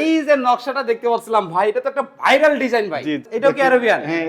এই যে নকশাটা দেখতে পাচ্ছিলাম ভাই এটা তো একটা ভাইরাল ডিজাইন ভাই। কি আরবিয়ান হ্যাঁ।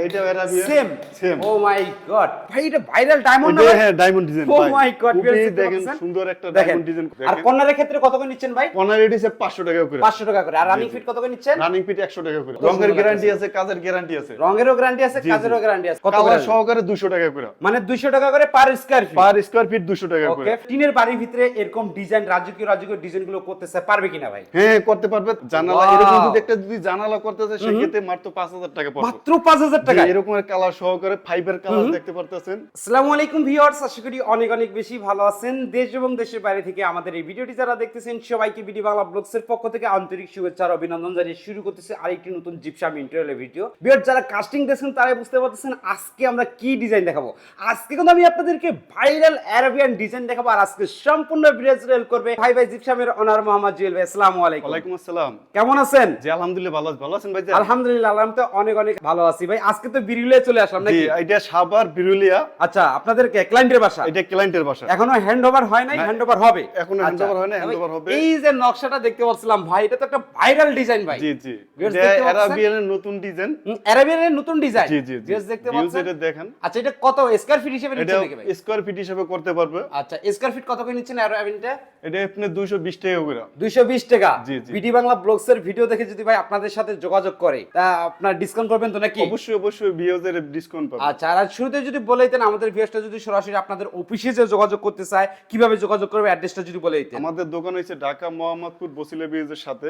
Same Same। Oh my god ভাই এটা ভাইরাল ডায়মন্ড ওইটা, হ্যাঁ ডায়মন্ড ডিজাইন God, খুবই viewers দেখেন সুন্দর একটা ডায়মন্ড ডিজাইন আর কর্নারের ক্ষেত্রে কত করে নিচ্ছেন ভাই? কর্নার এটি 500 টাকা করে। 500 টাকা করে। আর রানিং ফিট কত করে নিচ্ছেন? রানিং ফিট 100 টাকা করে। রঙের গ্যারান্টি আছে কাজের গ্যারান্টি আছে। রঙেরও গ্যারান্টি আছে। কাজেরও গ্যারান্টি আছে। কত করে? সহকারে 200 টাকা করে। মানে 200 টাকা করে per square feet per square feet 200 টাকা করে। টিনের বাড়ির ভিতরে এরকম ডিজাইন রাজকীয় রাজকীয় ডিজাইনগুলো করতেছে পারবে কিনা ভাই? হ্যাঁ করতে পারবে। জানালা এরকম যদি একটা যদি জানালা করতে সেক্ষেত্রে মাত্র 5000 টাকা পড়বে মাত্র 5000 টাকা এরকম কালার সহকারে ফাইবার কালার দেখতে পারতেছেন। আসসালামু আলাইকুম ভিউয়ার্স আশা করি অনেক অনেক বেশি ভালো আছেন। দেশ এবং দেশের বাইরে থেকে আমাদের এই ভিডিওটি যারা দেখতেছেন সবাইকে বিডি বাংলা ব্লগসের পক্ষ থেকে আন্তরিক শুভেচ্ছা আর অভিনন্দন জানিয়ে শুরু করতেছে আরেকটি নতুন জিপসাম ইন্টারভিউ ভিডিও ভিউয়ার যারা কাস্টিং দেখছেন তারাই বুঝতে পারতেছেন আজকে আমরা কি ডিজাইন দেখাবো। আজকে কিন্তু আমি আপনাদেরকে ভাইরাল আরবিয়ান ডিজাইন দেখাবো আর আজকে সম্পূর্ণ ভিডিও করবে ভাই ভাই জিপসামের অনার মোহাম্মদ জুয়েল ভাই। আসসালামু আলাইকুম। ওয়ালাইকুম আসসালাম। কেমন আছেন? জি আলহামদুলিল্লাহ ভালো ভালো আছেন ভাই আলহামদুলিল্লাহ আলহাম তো অনেক অনেক ভালো আছি। ভাই আজকে তো বিরিলে চলে আসলাম নাকি? এটা সাভার বিরুলিয়া। আচ্ছা আপনাদের ক্লায়েন্টের বাসা? এটা ক্লায়েন্টের বাসা। এখনও হ্যান্ড ওভার হয় নাই হ্যান্ড ওভার হবে। এখনও আচ্ছা, handover হয় নাই, তবে handover হবে। এই যে নকশাটা দেখতে পাচ্ছিলাম ভাই এটা তো একটা ভাইরাল ডিজাইন ভাই। জি জি। পাচ্ছেন? অ্যারাবিয়ানের নতুন ডিজাইন অ্যারাবিয়ানের নতুন ডিজাইন জি জি জি। দেখতে পাচ্ছেন? এটা দেখেন। আচ্ছা এটা কত স্কয়ার ফিট হিসেবে নিচ্ছেন নাকি ভাই? স্কয়ার ফিট হিসেবে করতে পারবে। আচ্ছা স্কয়ার ফিট কত করে নিচ্ছেন অ্যারাবিয়ানটা এটা আপনি 220 টাকা করে। 220 টাকা। জি, জি। বিডি বাংলা ব্লগস এর ভিডিও দেখে যদি ভাই আপনাদের সাথে যোগাযোগ করে তা আপনার ডিসকাউন্ট করবেন তো নাকি? অবশ্যই অবশ্যই ভিউজের ডিসকাউন্ট পাবে আচ্ছা আর শুরুতে যদি বলে দিতেন আমাদের ভিউয়ার্সটা যদি সরাসরি আপনাদের অফিসে যে যোগাযোগ করতে চায় কীভাবে যোগাযোগ করবে অ্যাড্রেসটা যদি বলে দিতেন। আমাদের দোকান হচ্ছে ঢাকা মোহাম্মদপুর বসিলা ব্রিজের সাথে।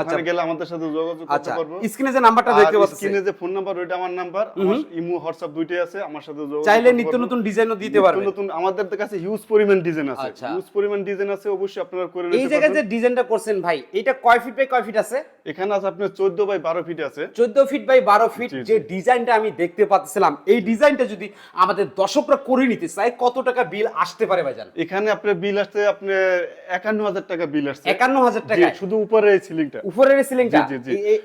আচ্ছা। গেলে আমাদের সাথে যোগাযোগ করতে আচ্ছা পারব। স্ক্রিনে যে নাম্বারটা দেখতে পাচ্ছেন স্ক্রিনে যে ফোন নাম্বার ওইটা আমার নাম্বার আমার ইমো হোয়াটসঅ্যাপ দুইটাই আছে আমার সাথে যোগাযোগ চাইলে নিত্য। নতুন ডিজাইনও দিতে পারবেন। নতুন আমাদের কাছে হিউজ পরিমাণ ডিজাইন আছে। আচ্ছা। হিউজ পরিমাণ ডিজাইন আছে অবশ্যই আপনারা করে এই জায়গায় যে ডিজাইনটা করছেন ভাই এটা কয় ফিট বাই কয় ফিট আছে? এখানে আছে আপনার 14 বাই 12 ফিট আছে। 14 ফিট বাই 12 ফিট। যে ডিজাইনটা আমি দেখতে পাচ্ছিলাম এই ডিজাইনটা যদি আমাদের দর্শকরা করে নিতে চায় কত টাকা বিল আসতে পারে ভাইজান? এখানে আপনার বিল আসছে আপনার 51000 টাকা বিল আসছে। 51000 জি, টাকা শুধু উপরে এই সিলিংটা উপরের সিলিংটা।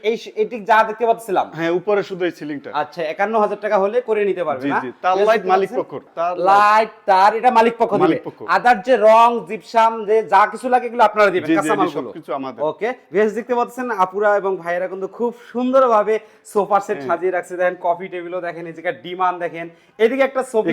এই এটি যা দেখতে পাচ্ছিলাম? হ্যাঁ উপরে শুধু এই সিলিংটা আচ্ছা 51000 টাকা হলে করে নিতে পারবে না? তার লাইট মালিক পক্ষ তার লাইট তার এটা মালিক পক্ষ দিবে। আদার যে রং জিপসাম যে যা কিছু লাগে এগুলো আপনারা দিবেন জি জি কাঁচা সবকিছু আমাদের। ওকে বেশ দেখতে পাচ্ছেন আপুরা এবং ভাইয়েরা কিন্তু খুব সুন্দরভাবে সোফা সেট হ্যাঁ। সাজিয়ে রাখছে। দেখেন কফি টেবিলও দেখেন এই জায়গায় ডিমান্ড দেখেন। এদিকে একটা সোফি।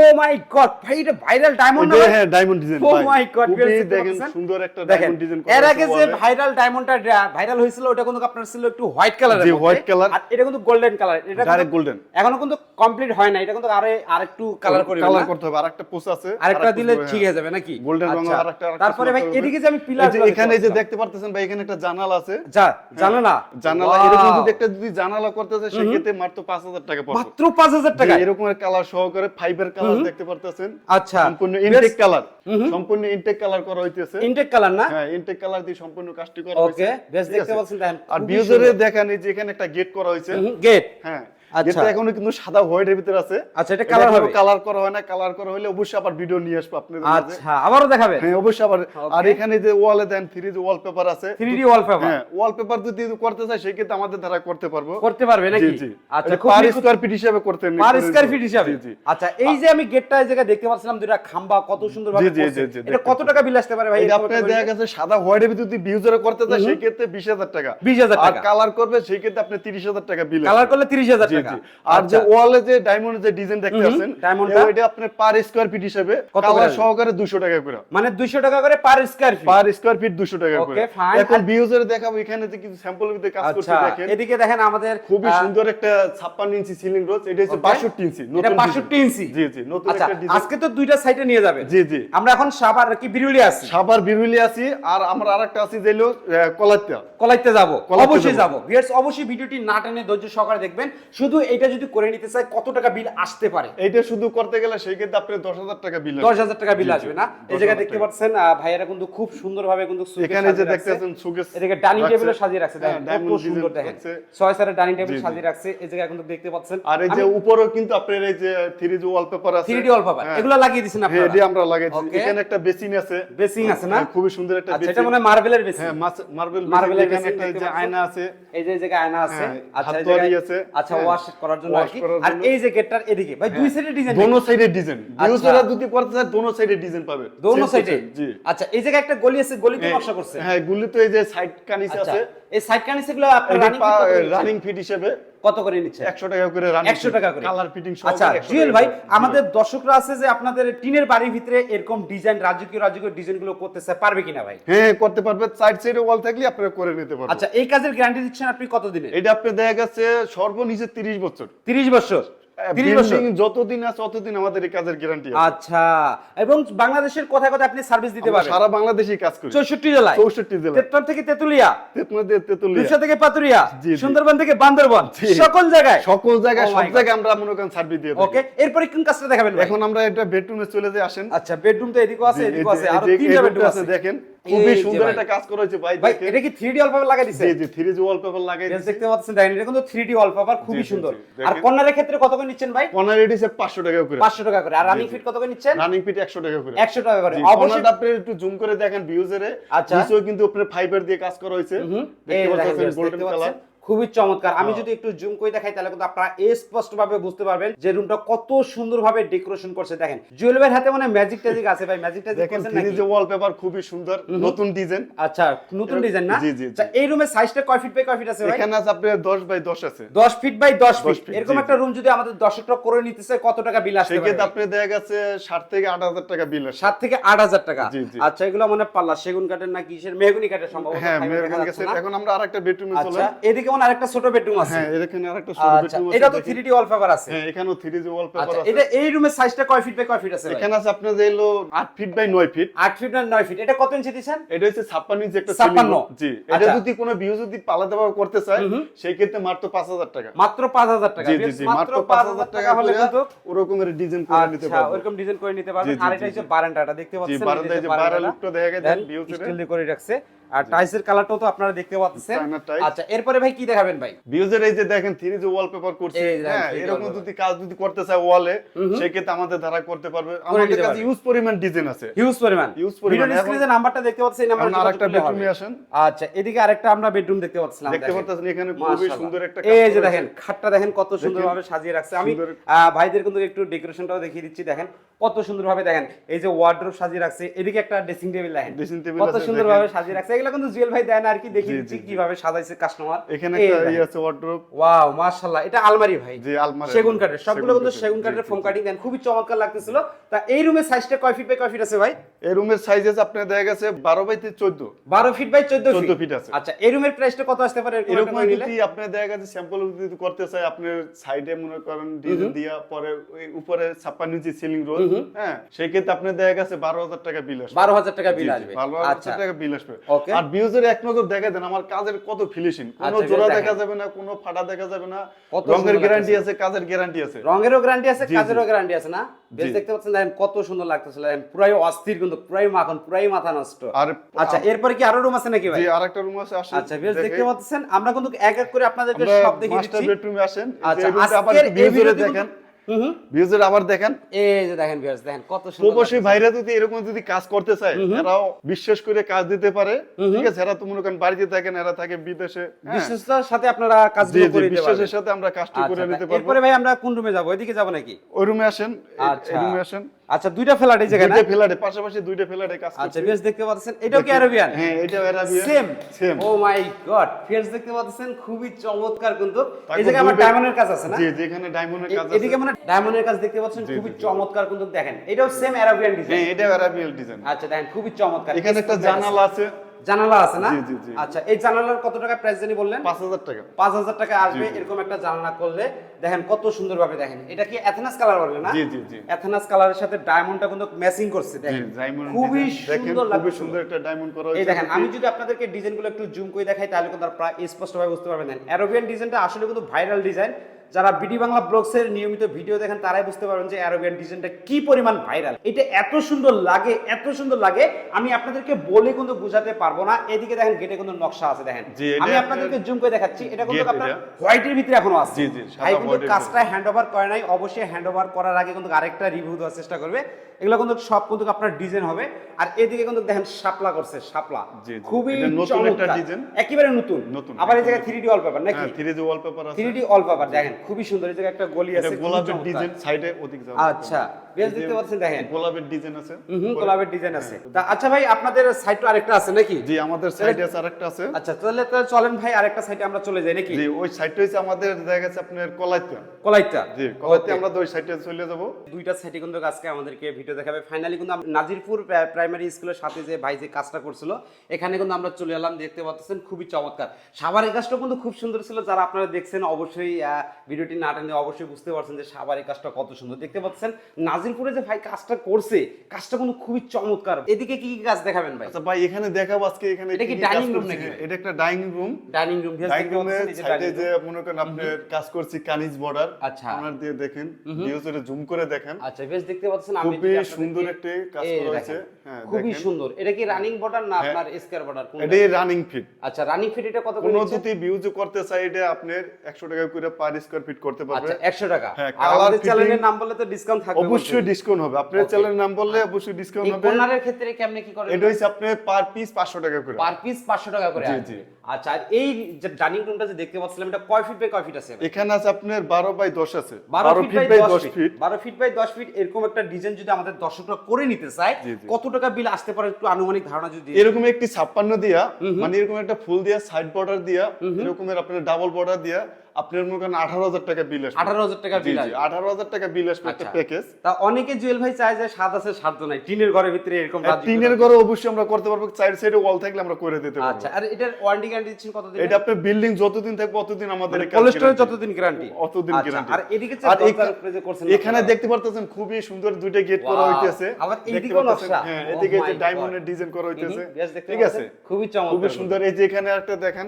ও মাই গড ভাই এটা ভাইরাল ডায়মন্ড ওইটা, হ্যাঁ ডায়মন্ড ডিজাইন my God, খুবই দেখেন সুন্দর একটা ডায়মন্ড ডিজাইন এর আগে যে ভাইরাল ডায়মন্ডটা ভাইরাল হয়েছিল ওটা কিন্তু আপনার ছিল একটু হোয়াইট কালার জি, white color। আর এটা কিন্তু গোল্ডেন কালার এটা কিন্তু- golden। এখনও কিন্তু কমপ্লিট হয় না এটা কিন্তু আরে আরেকটু কালার করে কালার করতে হবে। আরেকটা পোস আছে আরেকটা দিলে ঠিক হয়ে যাবে নাকি? গোল্ডেন রঙের আচ্ছা। আরেকটা তারপরে ভাই এদিকে যে আমি পিলার এখানে যে দেখতে পারতেছেন ভাই এখানে একটা জানালা আছে। যা জানো না? জানালা এরকম যদি একটা যদি জানালা করতে চায় সেক্ষেত্রে মাত্র 5000 টাকা পড়বে। মাত্র 5000 টাকা এরকম কালার সহকারে ফাইবার কালার দেখতে পারতেছেন। আচ্ছা। সম্পূর্ণ ইনটেক কালার সম্পূর্ণ ইনটেক কালার করা হইতেছে। ইনটেক কালার না? হ্যাঁ ইনটেক কালার দিয়ে সম্পূর্ণ কাজটি করা ওকে হয়েছে বেশ দেখতে পাচ্ছেন দেখেন। আর বিউজারে দেখেন এই যে এখানে একটা গেট করা হয়েছে গেট হ্যাঁ। আচ্ছা। গেটটা এখনও কিন্তু সাদা হোয়াইট এর ভিতরে আছে। আচ্ছা, এটা colour হবে? কালার করা হয় না কালার করা হলে অবশ্যই আবার ভিডিও নিয়ে আসব আপনাদের। আচ্ছা আবারও দেখাবেন? হ্যাঁ অবশ্যই আবার আর এখানে যে ওয়ালে দেন থ্রি ওয়ালপেপার আছে। 3D ওয়ালপেপার হ্যাঁ ওয়ালপেপার যদি করতে চাই আমাদের দ্বারা করতে পারব। করতে পারবে নাকি? আচ্ছা পার স্কয়ার ফিট হিসাবে করতে পার স্কয়ার ফিট হিসাবে। আচ্ছা এই যে আমি গেটটা এই জায়গায় দেখতে পাচ্ছিলাম দুইটা খাম্বা কত সুন্দর ভাবে এটা কত টাকা বিল আসতে পারে ভাই? দেখা গেছে সাদা হোয়াইটের ভিতরে যদি বিউজারে করতে চায় সেই ক্ষেত্রে বিশ হাজার টাকা। 20,000 আর কালার করবে সেই ক্ষেত্রে আপনি তিরিশ হাজার টাকা বিল কালার করলে 30000 জি টাকা। জি। আর যে আচ্ছা। ওয়ালে যে ডায়মন্ড যে ডিজাইন দেখতে আছেন ডায়মন্ডটা? এটা আপনার পার স্কয়ার ফিট হিসাবে কত করে কালার সহকারে 200 টাকা করে। মানে 200 টাকা করে per square feet per square feet 200 টাকা করে. এখন ভিউজারে দেখাবো এখানে যে কিছু স্যাম্পল ভিতরে কাজ করতে আচ্ছা দেখেন। এদিকে দেখেন আমাদের খুবই সুন্দর একটা 56 ইঞ্চি সিলিং রোজ এটা হচ্ছে 62 ইঞ্চি এটা নতুন 62 ইঞ্চি? জি জি নতুন আচ্ছা একটা ডিজাইন আজকে তো দুইটা সাইডে নিয়ে যাবে। জি জি। আমরা এখন সাবার কি বিরুলি আছি? সাবার বিরুলি আছি আর আমরা আরেকটা আছি যে হলো কলাতিয়া কলাইতে। যাব। অবশ্যই যাব। যাব। ভিউয়ার্স অবশ্যই ভিডিওটি না টেনে ধৈর্য সহকারে দেখবেন। শুধু এটা যদি করে নিতে চাই কত টাকা বিল আসতে পারে? এইটা শুধু করতে গেলে সেই ক্ষেত্রে আপনি 10000 টাকা বিল দশ হাজার টাকা বিল আসবে না? এই জায়গায় দেখতে পাচ্ছেন ভাইয়েরা কিন্তু খুব সুন্দরভাবে কিন্তু এখানে যে। আছেন সুগেস ডাইনিং টেবিলও সাজিয়ে রাখছে দেখেন হ্যাঁ, কত সুন্দর দেখেন। ছয় সারের ডাইনিং টেবিল। সাজিয়ে রাখছে এই জায়গায় কিন্তু দেখতে পাচ্ছেন। আর এই যে উপরেও কিন্তু আপনার এই যে 3D ওয়ালপেপার আছে। 3D ওয়ালপেপার হ্যাঁ। এগুলো লাগিয়ে আপনারা? এটি আমরা এখানে একটা বেসিন আছে। বেসিং আছে না? হ্যাঁ, খুবই সুন্দর একটা আচ্ছা এটা বেসিন মনে মার্বেলের বেসিং হ্যাঁ মার্বেল মার্বেলের এখানে একটা যে আয়না আছে। এই যে জায়গায় আয়না আছে। আচ্ছা এই জায়গায়- আছে। আচ্ছা ওয়াশ করার জন্য আর কি। আর এই যে গেটটার এদিকে ভাই দুই সাইডে ডিজাইন দোনো সাইডে ডিজাইন আচ্ছা। ইউজাররা করতে চায় দোনো সাইডে ডিজাইন পাবে। দোনো সাইডে জি। আচ্ছা এই জায়গায় একটা গলি আছে গলিতে হ্যাঁ, নকশা করছে। হ্যাঁ গলিতে তো এই যে সাইড কানিস আচ্ছা। আছে এই সাইড আপনার রানিং রানিং ফিট হিসেবে কত করে নিচ্ছে? একশো টাকা করে রানিং একশো টাকা করে। কালার ফিটিং আচ্ছা জুয়েল ভাই আমাদের দর্শকরা আছে যে আপনাদের টিনের বাড়ির ভিতরে এরকম ডিজাইন রাজকীয় রাজকীয় ডিজাইনগুলো করতেছে পারবে কিনা ভাই? হ্যাঁ করতে পারবে। সাইড সাইডে ওয়াল থাকলে আপনারা করে নিতে পারবেন। আচ্ছা এই কাজের গ্যারান্টি দিচ্ছেন আপনি কত দিনে এটা আপনি দেখা গেছে সর্বনিচে 30 বছর। 30 বছর। 30 বছর বিল্ডিং যতদিন আছে ততদিন আমাদের এই কাজের গ্যারান্টি আছে। আচ্ছা এবং বাংলাদেশের কোথায় কোথায় আপনি সার্ভিস দিতে পারবেন। সারা বাংলাদেশেই কাজ করি। চৌষট্টি জেলায়। 64 জেলা তেতন থেকে তেতুলিয়া। তেতুলিয়া তেতুলিয়া। থেকে পাতুরিয়া। সুন্দরবন থেকে বান্দরবন। সকল জায়গায়। সকল জায়গায় Oh সব জায়গায় আমরা মনে করেন সার্ভিস দিয়ে ওকে থাকি এরপরে কোন কাজটা দেখাবেন এখন আমরা এটা বেডরুমে চলে যাই আসেন। আচ্ছা বেডরুম তো এদিকেও আছে আছে। আরও তিনটা বেডরুম আছে। দেখেন। খুবই সুন্দর একটা কাজ করা হয়েছে ভাই ভাই এটা কি 3D ওয়ালপেপার লাগাই দিছে জি জি থ্রি জি ওয়ালপেপার লাগাই দিয়েছি। দেখতে পাচ্ছেন দেখেন এটা কিন্তু 3D ওয়ালপেপার খুবই সুন্দর। আর। কর্নারের ক্ষেত্রে কত করে নিচ্ছেন ভাই? অনার এডিসে 500 টাকা করে। 500 টাকা করে। আর রানিং ফিট কত করে নিচ্ছেন? রানিং ফিট 100 টাকা করে। 100 টাকা করে। অবশ্যই আপনি একটু জুম করে দেখেন ভিউজারে আচ্ছা। নিচেও কিন্তু আপনার ফাইবার দিয়ে কাজ করা হয়েছে। দেখতে পাচ্ছেন গোল্ডেন কালার? খুবই চমৎকার। আমি হ্যাঁ। যদি একটু জুম করে দেখাই তাহলে কিন্তু আপনারা স্পষ্ট ভাবে বুঝতে পারবেন যে রুমটা কত সুন্দর ভাবে ডেকোরেশন করছে। দেখেন জুয়েল ভাইয়ের হাতে মনে ম্যাজিক ট্যাজিক আছে ভাই। ম্যাজিক ট্যাজিক করছেন নাকি? জি ওয়ালপেপার খুবই সুন্দর নতুন ডিজাইন আচ্ছা নতুন ডিজাইন না? জি, জি। আচ্ছা, এই রুমের সাইজটা কয় ফিট বাই কয় ফিট আছে ভাই? এখানে আছে আপনার 10 বাই 10 আছে। 10 ফিট বাই 10 ফিট এরকম একটা রুম যদি আমাদের দর্শকরা করে নিতে চায় কত টাকা বিল সেক্ষেত্রে ভাই? আপনি দেখা গেছে 60 থেকে 8000 টাকা বিল আসে। সাত থেকে আট হাজার টাকা। জি, জি। আচ্ছা এগুলো মানে পাল্লা সেগুন কাঠের না কিসের? মেহগুনি কাঠের সম্ভবত হ্যাঁ থাকবে, মেরুন দেখা গেছে যাচ্ছে না। এখন আমরা আরেকটা বেডরুমে চলে আচ্ছা এদিকে মনে আরেকটা ছোট বেডরুম আছে। হ্যাঁ এখানে আরেকটা ছোট আচ্ছা বেডরুম এটা তো আছে 3D ওয়ালপেপার আছে। হ্যাঁ এখানেও 3D ওয়ালপেপার আচ্ছা আছে। এটা এই রুমের সাইজটা কয় ফিট বাই কয় ফিট আছে এখানে আছে আপনার যে হলো 8 ফিট বাই 9 ফিট 8 ফিট না 9 ফিট এটা কত ইঞ্চি দিছেন এটা হচ্ছে 56 ইঞ্চি একটা 56 জি এটা আচ্ছা। যদি কোনো ভিউ যদি পালাতে ভাবে করতে চায় সেই ক্ষেত্রে মাত্র 5000 টাকা। মাত্র 5000 টাকা। জি জি মাত্র 5000 টাকা হলে কিন্তু ওরকমের ডিজাইন করে নিতে আচ্ছা পারবে ওরকম ডিজাইন করে নিতে জি, পারবেন আর এটা হচ্ছে জি। বারান্দাটা দেখতে জি পাচ্ছেন বারান্দায় যে বাইরের লুকটা দেখা দেন ভিউ করে রাখছে। আর টাইলসের কালারটাও তো আপনারা দেখতে পাচ্ছেন। আচ্ছা এরপরে ভাই কি দেখাবেন ভাই? ভিউজের এই যে দেখেন থ্রি যে ওয়ালপেপার করছে হ্যাঁ এরকম যদি কাজ যদি করতে চায় ওয়ালে সেক্ষেত্রে আমাদের দ্বারা করতে পারবে। আমাদের কাছে ইউজ পরিমাণ ডিজাইন আছে। হিউজ পরিমাণ। Huge পরিমাণ। যে নাম্বারটা দেখতে পাচ্ছেন এই এখন আরেকটা বেডরুমে আসেন। আচ্ছা এদিকে আরেকটা আমরা বেডরুম দেখতে পাচ্ছিলাম দেখতে পাচ্ছেন এখানে খুবই সুন্দর একটা এই যে দেখেন খাটটা দেখেন কত সুন্দরভাবে সাজিয়ে রাখছে। আমি ভাইদের কিন্তু একটু ডেকোরেশনটাও দেখিয়ে দিচ্ছি দেখেন। কত সুন্দরভাবে দেখেন এই যে ওয়ার্ডরোব সাজিয়ে রাখছে। এদিকে একটা ড্রেসিং টেবিল দেখেন। Dressing table কত সুন্দরভাবে সাজিয়ে রাখছে। এগুলো কিন্তু জুয়েল ভাই দেয় না আর কি জি, জি, জি। কীভাবে সাজাইছে কাস্টমার এখানে একটা ইয়ে আছে ওয়ার্ড্রোব ওয়াও মাশাআল্লাহ এটা আলমারি ভাই। যে আলমারি। সেগুন কাঠের সবগুলো কিন্তু সেগুন কাঠের ফোম কাটিং দেন খুবই চমৎকার লাগতেছিল। তা এই রুমের সাইজটা কয় ফিট বাই কয় ফিট আছে ভাই? এই রুমের সাইজ আছে আপনার দেখা গেছে 12 বাই 14 বারো ফিট বাই 14 ফিট ফিট আছে। আচ্ছা এই রুমের প্রাইসটা কত আসতে পারে এরকম? যদি আপনার দেখা গেছে স্যাম্পল যদি করতে চাই আপনি সাইডে মনে করেন ডিজাইন দিয়া পরে ওই উপরে 56 ইঞ্চি সিলিং রোল হ্যাঁ সেই ক্ষেত্রে আপনি দেখা গেছে 12000 টাকা বিল আসবে। বারো হাজার টাকা বিল জি, জি, আসবে। 12,000 আচ্ছা। টাকা বিল আসবে. আর ভিউজের এক নজর দেখা দেন আমার কাজের কত ফিনিশিং। কোনো আচ্ছা, জোড়া দেখা যাবে না কোনো ফাটা দেখা যাবে না। রঙের গ্যারান্টি আছে কাজের গ্যারান্টি আছে। রঙেরও গ্যারান্টি আছে কাজেরও গ্যারান্টি আছে না? বেশ দেখতে পাচ্ছেন দেখেন কত সুন্দর লাগতেছিল দেখেন পুরাই অস্থির কিন্তু পুরাই মাখন পুরাই মাথা নষ্ট। আর আচ্ছা এরপরে কি আরও রুম আছে নাকি ভাই? যে আরেকটা রুম আছে আসেন আচ্ছা বেশ দেখতে পাচ্ছেন আমরা কিন্তু এক এক করে আপনাদেরকে সব দেখিয়ে মাস্টার দিচ্ছি। বেডরুমে আসেন আচ্ছা, আজকের ভিডিওতে দেখেন। ভিউজের আবার দেখেন। এই যে দেখেন ভিউজ দেখেন কত সুন্দর প্রবাসী ভাইরা যদি এরকম যদি কাজ করতে চায় এরাও বিশ্বাস করে কাজ দিতে পারে। ঠিক আছে এরা তো মনে করেন বাড়িতে থাকেন এরা থাকে বিদেশে বিশ্বাসের সাথে আপনারা কাজ করে দিতে বিশ্বাসের সাথে আমরা কাজটি করে আচ্ছা, নিতে পারব। এরপরে ভাই আমরা কোন রুমে যাব? ওইদিকে যাব নাকি? ওই রুমে আসেন আচ্ছা। এই রুমে আসেন। আচ্ছা দুইটা ফ্ল্যাট এই জায়গায় দুইটা ফ্ল্যাটে পাশাপাশি দুইটা ফ্ল্যাটে কাজ আচ্ছা করছি। দেখতে পাচ্ছেন এটাও কি আরবিয়ান হ্যাঁ এটাও Arabia same same oh my god fierce দেখতে পাচ্ছেন খুবই চমৎকার কিন্তু। এই জায়গায় আমার ডায়মন্ডের কাজ আছে না? জি যেখানে ডায়মন্ডের এ- কাজ আছে। এদিকে মানে ডায়মন্ডের কাজ দেখতে পাচ্ছেন খুবই জি, জি। চমৎকার কিন্তু দেখেন। এটাও সেম আরবিয়ান ডিজাইন হ্যাঁ এটাও আরাবিয়াল ডিজাইন আচ্ছা দেখেন খুবই চমৎকার। এখানে একটা জানালা আছে। জানালা আছে না। আচ্ছা এই জানালার কত টাকা প্রাইস জানি বললেন? পাঁচ হাজার টাকা। পাঁচ হাজার টাকা আসবে এরকম একটা জানালা করলে দেখেন কত সুন্দর ভাবে দেখেন। এটা কি অ্যাথেনাস কালার বলে না? জি, জি, জি। অ্যাথেনাস কালারের সাথে ডায়মন্ডটা কিন্তু ম্যাচিং করছে দেখেন। খুবই সুন্দর খুবই সুন্দর একটা ডায়মন্ড করা এই হয়েছে দেখেন আমি যদি আপনাদেরকে ডিজাইনগুলো একটু জুম করে দেখাই তাহলে কিন্তু আপনারা স্পষ্টভাবে বুঝতে পারবেন। অ্যারোবিয়ান ডিজাইনটা আসলে কিন্তু ভাইরাল ডিজাইন যারা বিডি বাংলা ব্লগসের নিয়মিত ভিডিও দেখেন তারাই বুঝতে পারবেন যে অ্যারোবিয়ান ডিজাইনটা কি পরিমাণ ভাইরাল এটা এত সুন্দর লাগে এত সুন্দর লাগে আমি আপনাদেরকে বলে কিন্তু বোঝাতে পারব না। এদিকে দেখেন গেটে কিন্তু নকশা আছে দেখেন। আমি আপনাদেরকে জুম করে দেখাচ্ছি। এটা কিন্তু আপনার হোয়াইটের ভিতরে এখনও আছে। জি, জি, ভাই কিন্তু কাজটা হ্যান্ড ওভার করে নাই। অবশ্যই হ্যান্ড ওভার করার আগে কিন্তু আরেকটা রিভিউ দেওয়ার চেষ্টা করবে। এগুলো কিন্তু সব কিন্তু আপনার ডিজাইন হবে। আর এদিকে কিন্তু দেখেন শাপলা করছে শাপলা। খুবই নতুন একটা design। একেবারে নতুন। নতুন। আবার এই জায়গায় থ্রি ডি ওয়ালপেপার নাকি? হ্যাঁ থ্রি জি ওয়ালপেপার আছে। থ্রি ডি ওয়ালপেপার দেখেন। খুবই সুন্দর এই জায়গায় একটা গলি আছে গোলাপের ডিজাইন সাইডে ওদিক যাবে আচ্ছা বেশ দেখতে পাচ্ছেন দেখেন। গোলাপের ডিজাইন আছে। হুম গোলাপের ডিজাইন আছে। তা আচ্ছা ভাই আপনাদের সাইড আরেকটা আছে নাকি? জি আমাদের সাইডে আছে আরেকটা আছে। আচ্ছা তাহলে তাহলে চলেন ভাই আরেকটা সাইডে আমরা চলে যাই নাকি? জি ওই সাইডটা হচ্ছে আমাদের দেখা গেছে আপনার কলাইতে। কলাইটা জি কলাইতে আমরা ওই সাইডে চলে যাব। দুইটা সাইডে কিন্তু আজকে আমাদেরকে ভিডিও দেখাবে। ফাইনালি কিন্তু নাজিরপুর প্রাইমারি স্কুলের সাথে যে ভাই যে কাজটা করছিল এখানে কিন্তু আমরা চলে এলাম দেখতে পাচ্ছেন খুবই চমৎকার। সাবারের কাজটা কিন্তু খুব সুন্দর ছিল যারা আপনারা দেখছেন অবশ্যই ভিডিওটি না টেনে অবশ্যই বুঝতে পারছেন যে সাবারের কাজটা কত সুন্দর। দেখতে পাচ্ছেন নাজিরপুরে যে ভাই কাজটা করছে কাজটা কিন্তু খুবই চমৎকার। এদিকে কি কি কাজ দেখাবেন ভাই? আচ্ছা ভাই এখানে দেখাবো আজকে এখানে এটা কি room করছি। নাকি? এটা একটা dining room dining room dining রুমের সাইডে যে মনে করেন আপনার কাজ করছি কানিজ বর্ডার আচ্ছা। আপনার দিয়ে দেখেন। ভিউজে জুম করে দেখেন। আচ্ছা বেশ দেখতে পাচ্ছেন আমি খুবই সুন্দর একটি কাজ করা হয়েছে। হ্যাঁ খুবই সুন্দর। এটা কি রানিং বর্ডার না হ্যাঁ। আপনার স্কয়ার বর্ডার এটাই রানিং ফিট আচ্ছা রানিং ফিট এটা কত করে কোনো? যদি ভিউজ করতে চাই এটা আপনার 100 টাকা করে পার স্কয়ার ফিট করতে পারবে। আচ্ছা একশো টাকা। হ্যাঁ, আমাদের চ্যানেলের নাম বললে তো ডিসকাউন্ট থাকবে অবশ্যই ডিসকাউন্ট হবে। আপনার. চ্যানেলের নাম বললে অবশ্যই ডিসকাউন্ট হবে। কর্নারের ক্ষেত্রে কেমনে কি করে এটা হচ্ছে আপনার পার পিস 500 টাকা করে। পার পিস 500 টাকা করে জি, জি। আচ্ছা আর এই যে ডাইনিং রুমটা যে দেখতে পাচ্ছিলাম এটা কয় ফিট বাই কয় ফিট আছে এখানে আছে আপনার 12 বাই 10 আছে। 12 feet by 10 feet feet 12 feet by 10 feet এরকম একটা ডিজাইন যদি আমাদের দর্শকরা করে নিতে চায়। কত টাকা বিল আসতে পারে একটু আনুমানিক ধারণা যদি এরকম একটি ছাপ্পান্ন দিয়া মানে এরকম একটা ফুল দিয়া সাইড বর্ডার দিয়া এরকমের আপনার ডাবল বর্ডার দিয়া আপনার মনে করেন আঠারো হাজার টাকা বিল আসবে। 18000 টাকা বিল। আঠারো হাজার টাকা বিল আসবে একটা আচ্ছা। প্যাকেজ তা অনেকে জুয়েল ভাই চায় যে স্বাদ আছে সাধ্য নাই। টিনের ঘরের ভিতরে এরকম টিনের ঘরে অবশ্যই আমরা করতে পারব সাইড সাইডে ওয়াল থাকলে আমরা করে দিতে পারব। আচ্ছা আর এটার ওয়ারেন্টি গ্যারান্টি দিচ্ছেন কতদিন এটা আপনার বিল্ডিং যতদিন থাকবে ততদিন আমাদের কোলেস্ট্রল যতদিন গ্যারান্টি অতদিন গ্যারান্টি আর এদিকে আর এখানে দেখতে পারতেছেন খুবই সুন্দর দুইটা গেট করা! হইতেছে। আবার এইদিকেও নকশা? হ্যাঁ Oh এদিকে যে ডায়মন্ডের ডিজাইন করা হইতেছে। ঠিক আছে? খুবই চমৎকার খুবই সুন্দর। এই যে এখানে একটা দেখেন।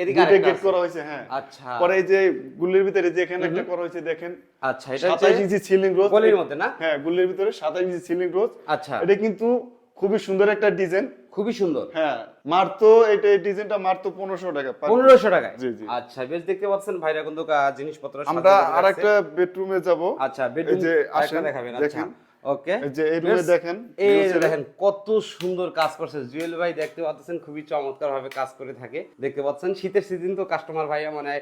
এদিকে দুইটা গেট করা হয়েছে হ্যাঁ। আচ্ছা। পরে এই যে গুলির ভিতরে যে এখানে একটা করা হয়েছে দেখেন। আচ্ছা এটা হচ্ছে সিলিং রোজ গলির মধ্যে না? হ্যাঁ গুলের ভিতরে সাতাশ ইঞ্চি সিলিং রোজ আচ্ছা। এটা কিন্তু খুবই সুন্দর একটা ডিজাইন খুবই সুন্দর। হ্যাঁ মারতো এটা এই ডিজাইনটা মারতো পনেরোশো টাকা পনেরোশো টাকা জি, জি। আচ্ছা বেশ দেখতে পাচ্ছেন ভাইরা কিন্তু জিনিসপত্র আমরা রেখে আর একটা বেডরুমে যাব। আচ্ছা বেডরুম যে আসেন দেখাবেন আচ্ছা। ওকে যে এই রুমে দেখেন এই দেখেন কত সুন্দর কাজ করছে। জুয়েল ভাই দেখতে পাচ্ছেন খুবই চমৎকার ভাবে কাজ করে থাকে। দেখতে পাচ্ছেন শীতের সিজন তো কাস্টমার ভাইয়া মানে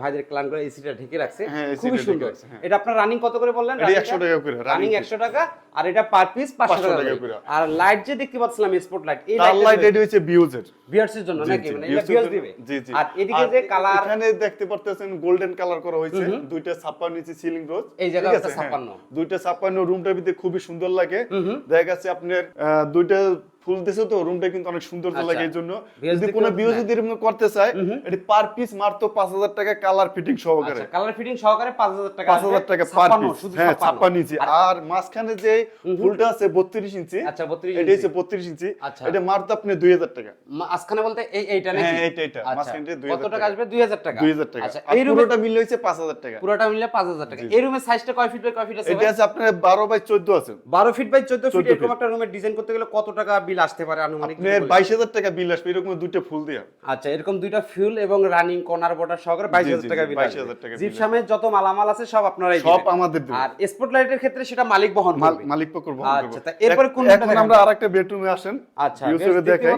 ভাইদের ক্লান করে এসিটা ঢেকে রাখছে। হ্যাঁ, খুবই সুন্দর। হ্যাঁ। এটা আপনার রানিং কত করে বললেন? 100 টাকা করে, রানিং 100 টাকা। আর এটা পার পিস 500 500 টাকা করে। আর লাইট যে দেখতে পাচ্ছিলাম স্পট লাইট এই লাইট এটা হচ্ছে ভিউয়ার্সের জন্য নাকি? মানে এটা দিবে? জি, জি। আর এদিকে যে কালার এখানে দেখতে পারতেছেন গোল্ডেন কালার করা হয়েছে দুইটা ছাপ্পান্ন ইঞ্চি সিলিং রোজ এই ঠিক আছে? হ্যাঁ। 56 দুইটা ছাপ্পান্ন রুমটার ভিতরে খুবই সুন্দর লাগে। দেখা গেছে আপনার আহ, দুইটা ফুল দিছে তো রুমটা কিন্তু অনেক সুন্দর আচ্ছা। লাগে এই জন্য। যদি কোনো যদি এরকম করতে চায় এটা পার পিস মাত্র পাঁচ হাজার টাকা কালার ফিটিং সহকারে। আচ্ছা কালার ফিটিং সহকারে 5000 টাকা পাঁচ হাজার টাকা পার পিস হ্যাঁ ছাপ্পান্ন। ইঞ্চি। আর মাঝখানে যে ফুলটা আছে বত্রিশ ইঞ্চি আচ্ছা 32 এটা হচ্ছে বত্রিশ ইঞ্চি। আচ্ছা। এটা মাত্র আপনি দুই হাজার টাকা। মাঝখানে বলতে এই এইটা হ্যাঁ, এইটা, এইটা। আচ্ছা, মাঝখানটা 2000 কত টাকা। আসবে? 2000 টাকা। দুই হাজার টাকা। আচ্ছা এই পুরোটা মিলে হচ্ছে পাঁচ হাজার টাকা। পুরোটা মিলে 5000 টাকা। এই রুমের সাইজটা কয় ফিট বাই কয় ফিট আছে এটা আছে আপনার বারো বাই চোদ্দ আছে। 12 ফিট বাই 14 ফিট 14 এরকম একটা রুমের ডিজাইন করতে গেলে কত টাকা বিল আসতে পারে আনুমানিক আপনার বলেন? বাইশ হাজার টাকা বিল আসবে এরকম দুইটা ফুল দিয়া। আচ্ছা এরকম দুইটা ফুল এবং রানিং কর্নার বর্ডার সহকারে 22000 জি, টাকা বিল 22,000 টাকা জিপসামের যত মালামাল আছে সব আপনারাই সব দিবেন। আমাদের দিবেন। আর স্পট লাইটের ক্ষেত্রে সেটা মালিক বহন করবে। মালিক পক্ষ বহন আচ্ছা, করবে। তা এরপরে কোন আমরা আরেকটা বেডরুমে আসেন আচ্ছা view দেখেন দেখাই।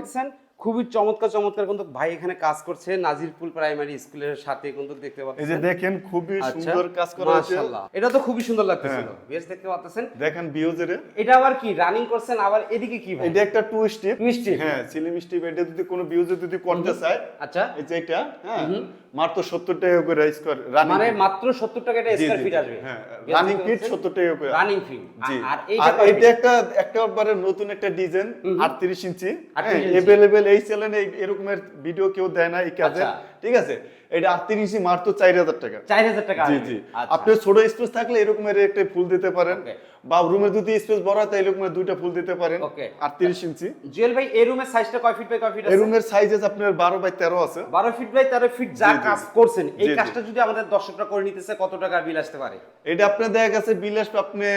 খুবই চমৎকার চমৎকার কিন্তু ভাই এখানে কাজ করছে নাজিরপুর প্রাইমারি স্কুলের সাথে কিন্তু দেখতে পাচ্ছেন। এই যে দেখেন খুবই আচ্ছা, সুন্দর কাজ করা হয়েছে। এটা তো খুবই সুন্দর লাগতেছিল। হ্যাঁ। বেশ দেখতে পাচ্ছেন। দেখেন ভিউজের এটা আবার কি রানিং করছেন আবার এদিকে কি ভাই? এটা একটা টু স্টিপ Two step? হ্যাঁ সিলিম স্টিপ এটা যদি কোনো ভিউজে যদি করতে চায় আচ্ছা। এই যে এটা হ্যাঁ মাত্র সত্তর টাকা করে স্কোয়ার রানিং মানে মাত্র 70 টাকা এটা স্কয়ার ফিট আসবে। হ্যাঁ রানিং ফিট সত্তর টাকা করে। রানিং ফিট আর এইটা feet? একটা একেবারে নতুন একটা ডিজাইন 38 ইঞ্চি। 38 এই চ্যানেলে এরকমের ভিডিও কেউ দেয় না এই কাজে আচ্ছা। ঠিক আছে? এটা 38 ইঞ্চি মাত্র 4000 টাকা। 4000 টাকা জি জি। আচ্ছা। আপনি ছোট স্পেস থাকলে এরকমের একটা ফুল দিতে পারেন। বা রুমের যদি স্পেস বড় হয় তাহলে এরকমের দুইটা ফুল দিতে পারেন. 38 ইঞ্চি। জুয়েল ভাই এই রুমের সাইজটা কয় ফিট বাই কয় ফিট এই রুমের সাইজ আছে আপনার 12 বাই 13 আছে। 12 ফিট বাই 13 ফিট যা। কাজ করছেন এই। কাজটা যদি আমাদের দর্শকরা করে নিতেছে কত টাকা বিল আসতে পারে? এটা আপনার দেখা গেছে বিল আসবে আপনার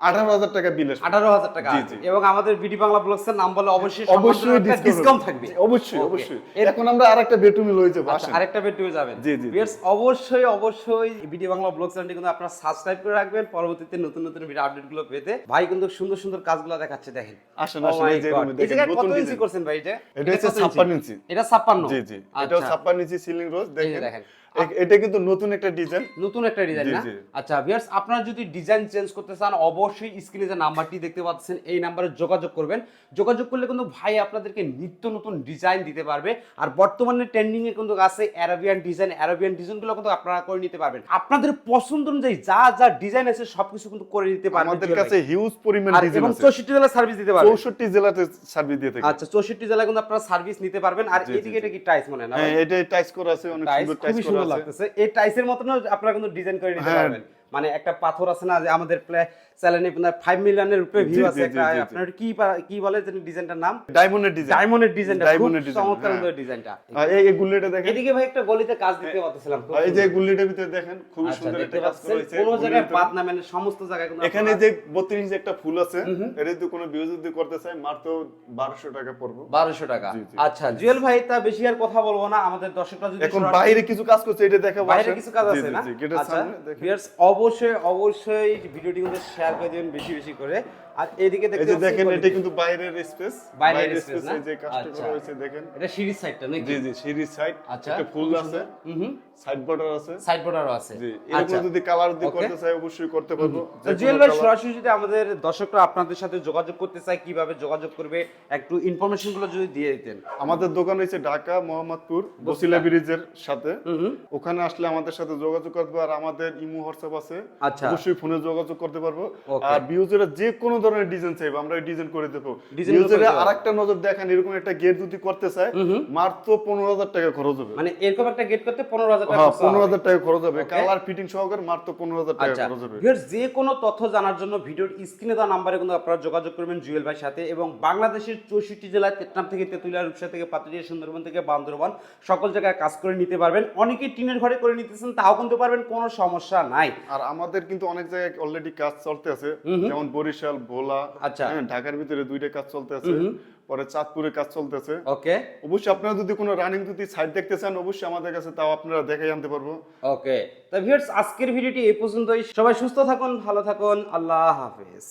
18000 টাকা বিল আসবে। আঠারো হাজার টাকা জি, জি। এবং আমাদের বিডি বাংলা ব্লগসের নাম বলে অবশ্যই অবশ্যই ডিসকাউন্ট থাকবে। অবশ্যই অবশ্যই। এর- এখন আমরা আরেকটা বেডরুমে লয়ে যাব আসেন। আরেকটা বেডরুমে যাবেন। জি, জি, ভিউয়ার্স অবশ্যই অবশ্যই ভিডিও বাংলা ব্লগ চ্যানেলটি কিন্তু আপনারা সাবস্ক্রাইব করে রাখবেন। পরবর্তীতে নতুন নতুন ভিডিও আপডেটগুলো পেতে। ভাই কিন্তু সুন্দর সুন্দর কাজগুলো দেখাচ্ছে দেখেন। আসেন, Oh আসেন, এই যে. রুমে দেখেন, কত ইঞ্চি করছেন ভাই এটা? এটা হচ্ছে 56 ইঞ্চি। এটা 56 জি জি। এটা 56 ইঞ্চি সিলিং রোজ দেখেন। দেখেন। এটা কিন্তু নতুন একটা ডিজাইন নতুন একটা ডিজাইন না? আচ্ছা ভিউয়ার্স আপনারা যদি ডিজাইন চেঞ্জ করতে চান অবশ্যই স্ক্রিনে যে নাম্বারটি দেখতে পাচ্ছেন এই নাম্বারে যোগাযোগ করবেন। যোগাযোগ করলে কিন্তু ভাই আপনাদেরকে নিত্য নতুন ডিজাইন দিতে পারবে। আর বর্তমানে ট্রেন্ডিং এ কিন্তু আছে অ্যারাবিয়ান ডিজাইন অ্যারাবিয়ান ডিজাইনগুলো কিন্তু আপনারা করে নিতে পারবেন। আপনাদের পছন্দ অনুযায়ী যা যা ডিজাইন আছে সবকিছু কিন্তু করে নিতে পারবেন আমাদের কাছে হিউজ পরিমাণ ডিজাইন এবং আছে। চৌষট্টি জেলা সার্ভিস দিতে পারবেন। চৌষট্টি জেলাতে সার্ভিস দিয়ে থাকি। আচ্ছা চৌষট্টি জেলায় কিন্তু আপনারা সার্ভিস নিতে পারবেন। আর এদিকে এটা কি টাইস মনে না হ্যাঁ এটা টাইস করা আছে অনেক সুন্দর টাইস করা লাগতেছে। এই টাইসের মতন আপনারা কিন্তু ডিজাইন করে নিতে হ্যাঁ। পারবেন। মানে একটা পাথর আছে না যে আমাদের চ্যানেলে আপনার ফাইভ মিলিয়নের উপরে ভিউ আছে। আপনার কি কি বলে যে ডিজাইনটার নাম? ডায়মন্ডের ডিজাইন ডায়মন্ডের ডিজাইনটা ডায়মন্ডের ডিজাইন, চমৎকার হ্যাঁ। ডিজাইনটা। এই এই গুল্লিটা দেখেন। এদিকে ভাই একটা গলিতে কাজ দেখতে পাচ্ছিলাম এই যে গুল্লিটার ভিতরে দেখেন খুব আচ্ছা সুন্দর একটা কাজ করা হয়েছে কোনো জায়গায় বাদ না মানে সমস্ত জায়গায় কিন্তু এখানে যে বত্রিশ যে একটা ফুল আছে এটা যদি কোনো বিউজ যদি করতে চায় মাত্র বারোশো টাকা পড়ব। বারোশো টাকা। জি, জি। আচ্ছা জুয়েল ভাই তা বেশি আর কথা বলব না আমাদের দর্শকরা যদি এখন বাইরে কিছু কাজ করছে এটা দেখা বাইরে কিছু কাজ আছে না? আচ্ছা অবশ্যই অবশ্যই ভিডিওটি কিন্তু শেয়ার করে দিবেন বেশি বেশি করে। আর এদিকে দেখতে দেখেন এটা কিন্তু বাইরের স্পেস বাইরের স্পেস না? যে কাজটা আচ্ছা। করা হয়েছে দেখেন। এটা সিরিজ সাইডটা নাকি? জি জি সিরিজ সাইড আচ্ছা। একটা ফুল আছে। হুম। সাইড বর্ডার আছে? সাইড বর্ডারও আছে। জি আচ্ছা এরকম যদি কালার দিয়ে করতে চাই অবশ্যই করতে পারব। জুয়েল ভাই সরাসরি যদি আমাদের দর্শকরা আপনাদের সাথে যোগাযোগ করতে চায় কীভাবে যোগাযোগ করবে? একটু ইনফরমেশনগুলো যদি দিয়ে দিতেন। আমাদের দোকান ঢাকা মোহাম্মদপুর বসিলা ব্রিজের সাথে। ওখানে আসলে আমাদের সাথে যোগাযোগ করতে আর আমাদের ইমো হোয়াটসঅ্যাপ আছে। আচ্ছা। অবশ্যই ফোনে যোগাযোগ করতে পারব। আর বিউজের যে কোনো ধরনের ডিজাইন চাইব আমরা ডিজাইন করে দেবো। আরেকটা নজর দেখান এরকম একটা গেট যদি করতে চায় মাত্র পনেরো হাজার টাকা খরচ হবে। মানে এরকম একটা গেট করতে পনেরো হাজার টাকা হ্যাঁ খরচা পনেরো হবে। হাজার টাকা খরচ হবে। কালার ফিটিং সহকারে মাত্র পনেরো হাজার টাকা আচ্ছা। খরচ হবে। ভিউয়ার্স যে কোনো তথ্য জানার জন্য ভিডিওর স্ক্রিনে দেওয়া নাম্বারে কিন্তু আপনারা যোগাযোগ করবেন জুয়েল ভাইয়ের সাথে এবং বাংলাদেশের চৌষট্টি জেলায় তেতনাম থেকে তেতুলিয়া রূপসা থেকে পাতুলিয়া সুন্দরবন থেকে বান্দরবান সকল জায়গায় কাজ করে নিতে পারবেন। অনেকে টিনের ঘরে করে নিতেছেন তাও কিন্তু পারবেন কোনো সমস্যা নাই। আর আমাদের কিন্তু অনেক জায়গায় অলরেডি কাজ চলতে আছে। যেমন বরিশাল ভোলা আচ্ছা। হ্যাঁ, ঢাকার ভিতরে দুইটা কাজ চলতে আছে। পরে চাঁদপুরে কাজ চলতেছে। ওকে। অবশ্যই আপনারা যদি কোনো রানিং যদি সাইড দেখতে চান অবশ্যই আমাদের কাছে তাও আপনারা দেখাই আনতে পারব। ওকে। তো ভিউয়ার্স আজকের ভিডিওটি এই পর্যন্তই। সবাই সুস্থ থাকুন ভালো থাকুন। আল্লাহ হাফেজ।